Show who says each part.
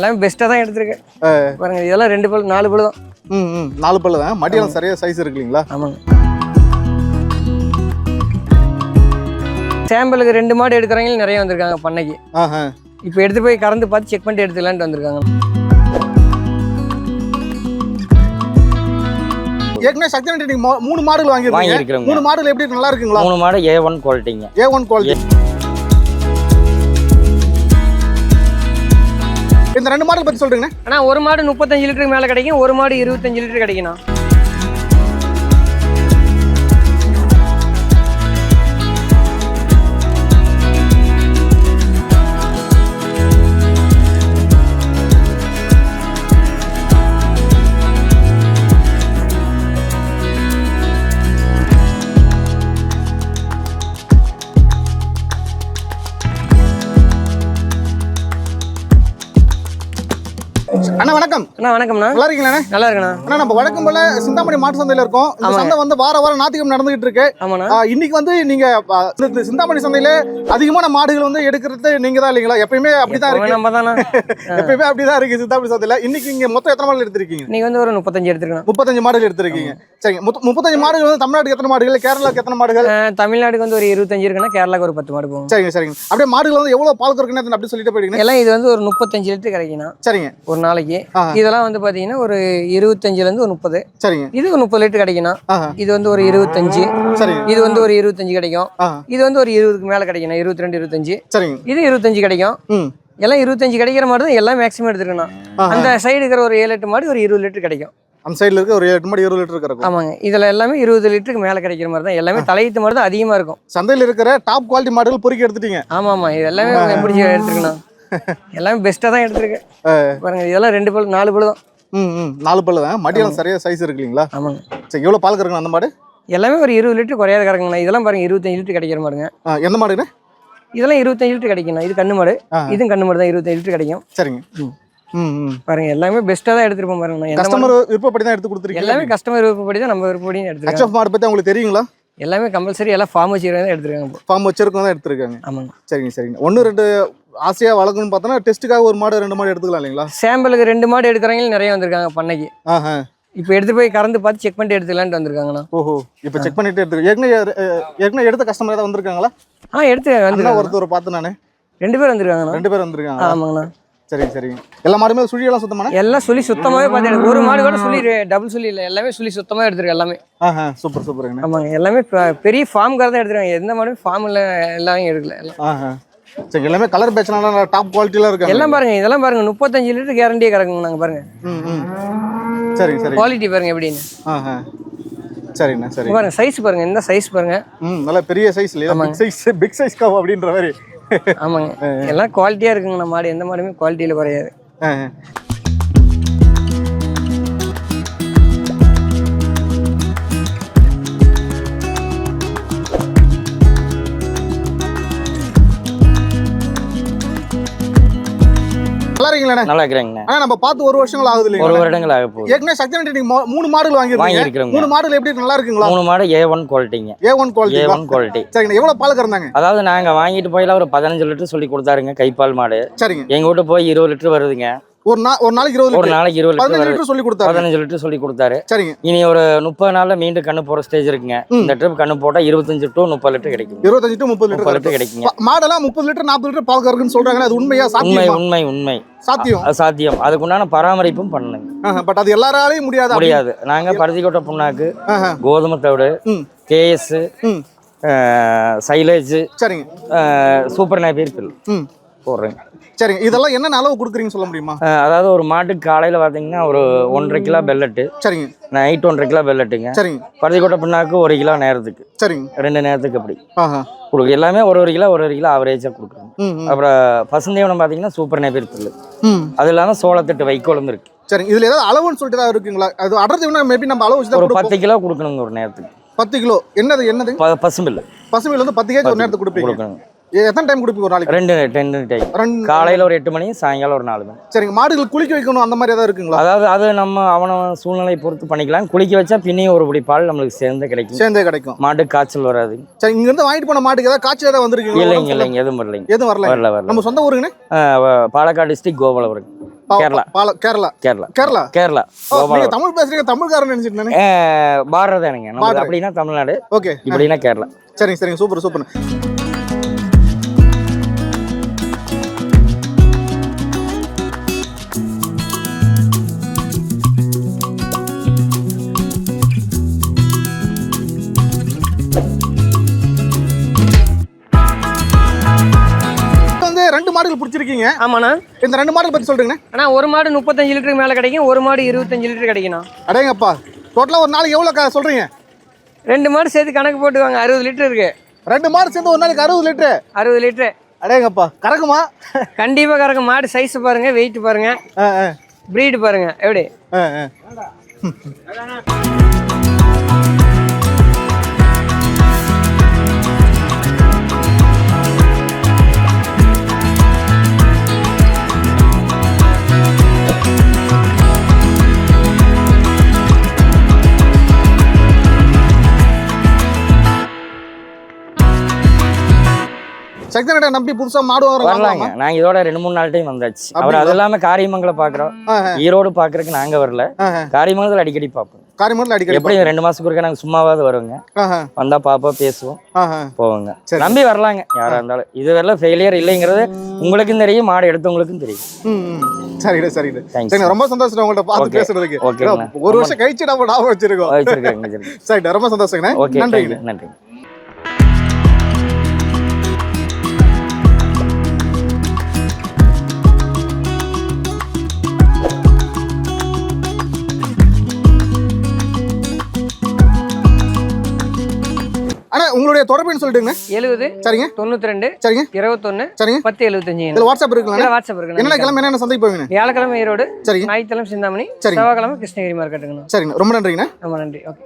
Speaker 1: எல்லாமே பெஸ்ட்டாக தான் எடுத்திருக்கேன் பாருங்க இதெல்லாம் ரெண்டு பல் நாலு பல் தான்.
Speaker 2: ம் ம். நாலு பல்லு தான். மடியெல்லாம் சரியா சைஸ் இருக்கு இல்லைங்களா
Speaker 1: ஆமாங்க. சாம்பிளுக்கு ரெண்டு மாடு எடுக்கிறவங்க நிறைய வந்திருக்காங்க பண்ணைக்கு.
Speaker 2: ஆஹா.
Speaker 1: இப்போ எடுத்து போய் கறந்து பார்த்து செக் பண்ணிட்டு எடுத்துக்கலான்ட்டு வந்திருக்காங்க.
Speaker 2: ஏற்கனவே சக்தி நீங்க மொ- மூணு மாடுகள் வாங்கிருக்கீங்க மூணு மாடுகள் எப்படி? நல்லா இருக்குங்களா?
Speaker 3: மூணு மாடு ஏ ஒன் குவாலிட்டிங்க
Speaker 2: ஏ ஒன் குவாலிட்டி இந்த ரெண்டு மாடல் பத்தி சொல்றீங்க
Speaker 1: ஆனால் ஒரு மாடு முப்பத்தஞ்சு லிட்டருக்கு மேலே கிடைக்கும் ஒரு மாடு இருபத்தஞ்சு லிட்டர் கிடைக்கணும்
Speaker 2: அண்ணா வணக்கம்.
Speaker 1: அண்ணா வணக்கம்ண்ணா.
Speaker 2: நல்லா இருக்கீங்களா
Speaker 1: நல்லா இருக்குண்ணா.
Speaker 2: அண்ணா நம்ம வழக்கம் போல சிந்தாமணி மாட்டு சந்தையில இருக்கோம். இந்த. சந்தை வந்து வார வாரம் ஞாயிற்றுக்கிழமை நடந்துகிட்டு இருக்கு. இன்னைக்கு வந்து நீங்க சிந்தாமணி சந்தையில அதிகமான மாடுகள் வந்து எடுக்கிறது நீங்க தான் இல்லைங்களா? எப்பயுமே அப்படிதான் இருக்கு.
Speaker 1: நம்ம தானே
Speaker 2: எப்பயுமே அப்படிதான் இருக்கு சிந்தாமணி சந்தையில. இன்னைக்கு இங்க மொத்தம் எத்தனை மாடுகள் எடுத்திருக்கீங்க?
Speaker 1: இன்னைக்கு வந்து ஒரு முப்பத்தஞ்சு எடுத்துருக்கணும்
Speaker 2: முப்பத்தஞ்சு மாடுகள் எடுத்திருக்கீங்க. சரிங்க. முப்ப- முப்பத்தஞ்சு மாடுகள் வந்து தமிழ்நாட்டுக்கு எத்தனை மாடுகள்? கேரளாக்கு எத்தனை மாடுகள்?
Speaker 1: தமிழ்நாடுக்கு வந்து ஒரு இருபத்தஞ்சு இருக்குன்னா கேரளாக்கு ஒரு பத்து மாடு போகும்.
Speaker 2: சரிங்க சரிங்க. அப்படியே மாடுகள் வந்து எவ்வளவு பால் கறக்குன்னு அப்படி சொல்லிட்டு போயிடுங்க.
Speaker 1: எல்லாம் இது வந்து ஒரு முப்பத்தஞ்சு லிட்டர் கிடைக்கணும்
Speaker 2: சரிங்க.
Speaker 1: ஒரு நாளைக்கு. இதெல்லாம் வந்து பார்த்தீங்கன்னா ஒரு இருபத்தஞ்சுலேருந்து ஒரு முப்பது.
Speaker 2: சரிங்க.
Speaker 1: இது ஒரு முப்பது லிட்டர் கிடைக்கணும். இது வந்து ஒரு இருபத்தஞ்சு.
Speaker 2: சரிங்க.
Speaker 1: இது வந்து ஒரு இருபத்தஞ்சு கிடைக்கும். இது வந்து ஒரு இருபதுக்கு மேலே கிடைக்கணும். இருபத்தி ரெண்டு இருபத்தஞ்சு.
Speaker 2: சரிங்க.
Speaker 1: இது இருபத்தஞ்சு கிடைக்கும். எல்லாம் இருபத்தஞ்சு கிடைக்கிற மாடு தான் எல்லாம் மேக்ஸிமம் எடுத்துருக்கணும்
Speaker 2: ஆஹா.
Speaker 1: அந்த சைடு இருக்கிற ஒரு ஏழு எட்டு மாடு ஒரு இருபது லிட்டர் கிடைக்கும்.
Speaker 2: அந்த சைடுல இருக்க ஒரு எட்டு மாடு இருபது லிட்டர் கறக்கும்
Speaker 1: ஆமாங்க. இதில் எல்லாமே இருபது லிட்டருக்கு மேலே கிடைக்கிற மாதிரி தான். எல்லாமே தலையீத்து மாடு தான் அதிகமாக இருக்கும்.
Speaker 2: சந்தையில இருக்கிற டாப் குவாலிட்டி மாடுகள் பொறுக்கி எடுத்துட்டீங்க.
Speaker 1: ஆமாம். ஆமாம் இது எல்லாமே பிடிச்சி எடுத்துருக்கணும் எல்லாமே பெஸ்ட்டாக தான் எடுத்திருக்கேன் பாருங்க இதெல்லாம் ரெண்டு பல் நாலு பல் தான்.
Speaker 2: ம் ம் நாலு பல்லு தான். மடியெல்லாம் சரியா சைஸ் இருக்கு இல்லைங்களா
Speaker 1: ஆமாங்க.
Speaker 2: சரி எவ்வளவு பால் கறக்கணும் அந்த மாடு?
Speaker 1: எல்லாமே ஒரு இருபது லிட்டர் குறையாத கறக்குங்கண்ணா. இதெல்லாம் பாருங்க இருபத்தஞ்சு லிட்டர் கிடைக்கிற மாதிரிங்க
Speaker 2: ஆ, எந்த மாடுங்க
Speaker 1: இதெல்லாம் இருபத்தஞ்சு லிட்டர் கிடைக்கணும். இது கண்ணு மாடு. இதுவும் கண்ணு மாடு தான் இருபத்தஞ்சு லிட்டர் கிடைக்கும்.
Speaker 2: சரிங்க.
Speaker 1: ம்.
Speaker 2: ம் ம்.
Speaker 1: பாருங்க எல்லாமே பெஸ்ட்டாக தான் எடுத்துருப்போம் பாருங்க
Speaker 2: கஸ்டமர் விருப்பப்படி தான் எடுத்து கொடுத்துருக்கீங்க.
Speaker 1: எல்லாமே கஸ்டமர் விருப்பப்படி தான் நம்ம விருப்பப்படி எடுத்துருக்கோம்
Speaker 2: மாடு பத்தி உங்களுக்கு தெரியுங்களா?
Speaker 1: எல்லாமே கம்பல்சரி எல்லாம் ஃபார்ம் வச்சுக்கிறத தான் எடுத்துருக்காங்க
Speaker 2: ஃபார்ம் வச்சிருக்கோம் தான் எடுத்திருக்காங்க.
Speaker 1: ஆமாங்க.
Speaker 2: சரிங்க சரிங்க. ஒன்று ரெண்டு ஆசையா வளர்க்கணும்னு பார்த்தோன்னா டெஸ்ட்டுக்காக ஒரு மாடு ரெண்டு மாடு எடுத்துக்கலாம் இல்லைங்களா?
Speaker 1: சாம்பிளுக்கு ரெண்டு மாடு எடுக்கிறவங்க நிறைய வந்திருக்காங்க பண்ணைக்கு.
Speaker 2: ஆஹா.
Speaker 1: இப்போ எடுத்து போய் கறந்து பார்த்து செக் பண்ணிட்டு எடுத்துக்கலான்ட்டு வந்திருக்காங்கண்ணா.
Speaker 2: ஓஹோ. இப்போ செக் பண்ணிட்டு எடுத்து ஏற்கனவே ஏற்கனவே எடுத்த கஸ்டமர் ஏதாவது வந்திருக்காங்களா?
Speaker 1: ஆ எடுத்து வந்துருக்காங்க.
Speaker 2: ஒருத்தர் பார்த்து நானு.
Speaker 1: ரெண்டு பேர் வந்திருக்காங்கண்ணா.
Speaker 2: ரெண்டு பேர் வந்திருக்காங்க
Speaker 1: ஆமாங்கண்ணா.
Speaker 2: சரிங்க சரிங்க எல்லா மாடுமே சுழியெல்லாம் சுத்தமான
Speaker 1: எல்லாம் சொல்லி சுத்தமாகவே பார்த்து ஒரு மாடு கூட சொல்லி டபுள் சொல்லி இல்லை. எல்லாமே சொல்லி சுத்தமாக எடுத்துருக்கேன் எல்லாமே.
Speaker 2: ஆஹா சூப்பர் சூப்பருங்கண்ணா.
Speaker 1: ஆமாங்க எல்லாமே பெரிய ஃபார்ம் தான் எடுத்துருக்காங்க. எந்த மாடும் ஃபார்மில் எல்லாமே எடுக்கல. எல்லாம்
Speaker 2: ஆஹா. சரி எல்லாமே கலர் பேட்ச்னால டாப் குவாலிட்டிலாம் இருக்காங்க
Speaker 1: எல்லாம் பாருங்க இதெல்லாம் பாருங்க முப்பத்தஞ்சு லிட்டர் கேரண்டியே கறக்குங்க நாங்கள் பாருங்க.
Speaker 2: சரிங்க சரிங்க
Speaker 1: குவாலிட்டி பாருங்க எப்படின்னு.
Speaker 2: ஆஹா சரிங்கண்ணா சரி.
Speaker 1: பாருங்க சைஸ் பாருங்க இந்த சைஸ் பாருங்க.
Speaker 2: ம் நல்ல பெரிய சைஸ் இல்லையா big size big size cow அப்படின்ற மாதிரி.
Speaker 1: ஆமாங்க. எல்லாம் குவாலிட்டியாக இருக்குங்கண்ணா மாடு எந்த மாடுமே குவாலிட்டியில் குறையாது.
Speaker 2: இருக்கீங்களா
Speaker 3: நல்லா இருக்கிறேங்கண்ணே.
Speaker 2: ஆனா நம்ம பார்த்து ஒரு வருஷங்கள் ஆகுது
Speaker 3: ஒரு
Speaker 2: இல்லைங்களா
Speaker 3: வருடங்கள் ஆக போகுது.
Speaker 2: ஏற்கனவே சக்தி நீங்க மூணு மாடுகள் வாங்கிருக்கீங்க
Speaker 3: வாங்கியிருக்கிறோங்க.
Speaker 2: மூணு மாடுகள் எப்படி? நல்லா இருக்குங்களா?
Speaker 3: மூணு மாடு A one குவாலிட்டிங்க
Speaker 2: A one
Speaker 3: A
Speaker 2: quality
Speaker 3: one quality
Speaker 2: சரிங்க எவ்வளவு பால் கறந்தாங்க?
Speaker 3: அதாவது நாங்கள் வாங்கிட்டு போயில ஒரு பதினஞ்சு லிட்டர் சொல்லி கொடுத்தாருங்க கைப்பால் மாடு.
Speaker 2: சரிங்க.
Speaker 3: எங்க வீட்டு போய் இருபது லிட்டர் வருதுங்க.
Speaker 2: ஒரு நாள் ஒரு நாளைக்கு இருபது
Speaker 3: ஒரு நாளைக்கு இருபது லிட்டர்
Speaker 2: பதினஞ்சு லிட்டர் சொல்லி கொடுத்தாரு.
Speaker 3: பதினஞ்சு லிட்டர் சொல்லி கொடுத்தாரு.
Speaker 2: சரிங்க.
Speaker 3: இனி ஒரு முப்பது நாள்ல மீண்டும் கண்ணு போற ஸ்டேஜ் இருக்குங்க. இந்த ட்ரிப் கண்ணு போட்டா இருபத்தஞ்சு டு முப்பது லிட்டர் கிடைக்கும்
Speaker 2: இருபத்தஞ்சு டு முப்பது லிட்டர்
Speaker 3: லிட்டர் கிடைக்குங்க.
Speaker 2: பா- மாடெல்லாம் முப்பது லிட்டர் நாற்பது லிட்டர் பால் கறக்குன்னு சொல்றாங்க அது உண்மையா
Speaker 3: உண்மை உண்மை உண்மை.
Speaker 2: சாத்தியம்.
Speaker 3: சாத்தியம். அதுக்குண்டான பராமரிப்பும் பண்ணுங்க
Speaker 2: பட் அது எல்லாராலையும் முடியாது
Speaker 3: முடியாது. நாங்க பருத்திக்கோட்டை புண்ணாக்கு. கோதுமை தவிடு கேஎஸ் சைலேஜ்
Speaker 2: சரிங்க.
Speaker 3: சூப்பர் நேப்பியர் பில் போடுறேங்க
Speaker 2: சரிங்க. இதெல்லாம் என்ன அளவு கொடுக்குறீங்கன்னு சொல்ல முடியுமா?
Speaker 3: அதாவது ஒரு மாட்டுக்கு காலையில் பார்த்தீங்கன்னா ஒரு ஒன்றரை கிலோ பெல்லட்டு
Speaker 2: சரிங்க.
Speaker 3: நைட் ஒன்றரை கிலோ பெல்லட்டுங்க.
Speaker 2: சரிங்க.
Speaker 3: பருத்திக்கோட்டை புண்ணாக்கு ஒரு கிலோ நேரத்துக்கு.
Speaker 2: சரிங்க.
Speaker 3: ரெண்டு நேரத்துக்கு அப்படி. கொடுக்கு எல்லாமே ஒரு ஒரு கிலோ ஒரு ஒரு கிலோ ஆவரேஜாக கொடுக்குறோம். அப்புறம் பசுந்தீவனம் பார்த்தீங்கன்னா சூப்பர் நேப்பியர் பில் அது இல்லாமல் சோளத்தட்டு வைக்கோலும் இருக்கு.
Speaker 2: சரிங்க. இதுல ஏதாவது அளவுன்னு சொல்லிட்டு தான் இருக்குங்களா? அது அடர்த்தி மேபி நம்ம அளவு
Speaker 3: ஒரு பத்து கிலோ கொடுக்கணுங்க ஒரு நேரத்துக்கு.
Speaker 2: பத்து கிலோ. என்னது என்னது?
Speaker 3: பசும்பில்
Speaker 2: பசுமையில வந்து பத்து கேஜி ஒரு நேரத்துக்கு கொடுப்பீங்க. எத்தனை டைம் கொடுப்பீங்க ஒரு நாளைக்கு?
Speaker 3: ரெண்டு டென் டைம்
Speaker 2: ரெண்டு
Speaker 3: காலையில் ஒரு எட்டு மணி சாயங்காலம் ஒரு நாலு மணி.
Speaker 2: சரிங்க. மாடுகள் குளிக்க வைக்கணும் அந்த மாதிரி ஏதாவது இருக்குங்களா?
Speaker 3: அதாவது அது நம்ம அவன சூழ்நிலை பொறுத்து பண்ணிக்கலாம். குளிக்க வச்சா பின்னையும் ஒரு படி பால் நம்மளுக்கு சேர்ந்து கிடைக்கும்.
Speaker 2: சேர்ந்தே கிடைக்கும்.
Speaker 3: மாட்டுக்கு காய்ச்சல் வராது.
Speaker 2: சரி இங்க இருந்து வாங்கிட்டு போன மாட்டுக்கு ஏதாவது காய்ச்சல் ஏதாவது வந்திருக்கீங்களா?
Speaker 3: இல்லைங்க இல்லைங்க எதுவும் வரலைங்க.
Speaker 2: எதுவும் வரல
Speaker 3: வரல வரல.
Speaker 2: நம்ம சொந்த ஊருங்கண்ணே?
Speaker 3: பாலக்காடு டிஸ்ட்ரிக் கோபாலபுரம். கேரளா.
Speaker 2: கேரளா?
Speaker 3: கேரளா.
Speaker 2: கேரளா?
Speaker 3: கேரளா.
Speaker 2: தமிழ் பேசுறீங்க தமிழ்காரன் நினைச்சிட்டு நானே
Speaker 3: பார்டர் தானுங்க நம்ம
Speaker 2: Border.
Speaker 3: அப்படின்னா தமிழ்நாடு.
Speaker 2: ஓகே.
Speaker 3: இப்படின்னா கேரளா.
Speaker 2: சரிங்க சரிங்க. சூப்பர் சூப்பர் மாடுகள் பிடிச்சிருக்கீங்க
Speaker 1: ஆமாண்ணா.
Speaker 2: இந்த ரெண்டு மாடல் பத்தி சொல்றீங்கண்ணே.
Speaker 1: அண்ணா ஒரு மாடு முப்பத்தஞ்சு லிட்டருக்கு மேலே கிடைக்கும் ஒரு மாடு இருபத்தஞ்சு லிட்டர் கிடைக்குண்ணா
Speaker 2: அடேங்கப்பா. டோட்டலா ஒரு நாளைக்கு எவ்வளவு க- சொல்றீங்க?
Speaker 1: ரெண்டு மாடு சேர்த்து கணக்கு போட்டுவாங்க அறுபது லிட்டர் இருக்கு
Speaker 2: ரெண்டு மாடு சேர்ந்து ஒரு நாளைக்கு அறுபது லிட்டரு?
Speaker 1: அறுபது லிட்டரு.
Speaker 2: அடேங்கப்பா. கறக்குமா?
Speaker 1: கண்டிப்பாக கறக்கும். மாடு சைஸ் பாருங்க வெயிட் பாருங்க.
Speaker 2: ஆ, ஆ,
Speaker 1: ப்ரீடு பாருங்க எப்படி?
Speaker 2: சக்திநடை நம்பி புதுசா மாடு
Speaker 3: வரலாங்க. நாங்க இதோட ரெண்டு மூணு நாள் டைம் வந்தாச்சு. அவர்? அது இல்லாம காரியமங்கலம் பாக்குறோம். ஈரோடு பாக்குறதுக்கு நாங்க வரல. காரியமங்கலத்தில் அடிக்கடி பார்ப்போம்
Speaker 2: காரியமூரில் அடிக்கடி
Speaker 3: எப்படி ரெண்டு மாசத்துக்கு ஒருக்கா நாங்க சும்மாவாவது வருவோங்க. வந்தா பாப்போம் பேசுவோம். போவோங்க. நம்பி வரலாங்க. யாரா இருந்தாலும். இது வரலாம் ஃபெயிலியர் இல்லைங்கிறது உங்களுக்கும் தெரியும் மாடு எடுத்தவங்களுக்கும் தெரியும்.
Speaker 2: சரிடா சரிடா. சரிங்க ரொம்ப சந்தோஷம் உங்கள்ட்ட பார்த்து. பேசுறதுக்கு ஒரு வருஷம் கழிச்சு நம்ம ஞாபகம் வச்சிருக்கோம். சரிடா ரொம்ப சந்தோஷங்கண்ணே
Speaker 3: ஓகே
Speaker 2: நன்றிங்கண்ணே
Speaker 3: நன்றி
Speaker 2: அண்ணா உங்களுடைய தொடர்புன்னு சொல்லிட்டுங்கண்ணே
Speaker 1: எழுபது
Speaker 2: சரிங்க.
Speaker 1: தொண்ணூற்றி ரெண்டு
Speaker 2: சரிங்க.
Speaker 1: இருபத்தொன்று
Speaker 2: சரிங்க.
Speaker 1: பத்து எழுபத்தஞ்சு
Speaker 2: இதுல வாட்ஸ்அப் இருக்குங்களா
Speaker 1: வாட்ஸ்அப் இருக்கு
Speaker 2: கிழமை என்னென்ன சந்தைக்கு போவீங்க?
Speaker 1: வியாழக்கிழமை ஈரோடு
Speaker 2: சரிங்க.
Speaker 1: ஞாயிற்றுக்கிழமை சிந்தாமணி
Speaker 2: சரிங்க.
Speaker 1: செவ்வாய்க்கிழமை கிருஷ்ணகிரி மார்க்கெட்டுங்கண்ணா.
Speaker 2: சரிங்க. ரொம்ப நன்றிங்கண்ணே.
Speaker 1: ரொம்ப நன்றி. ஓகே.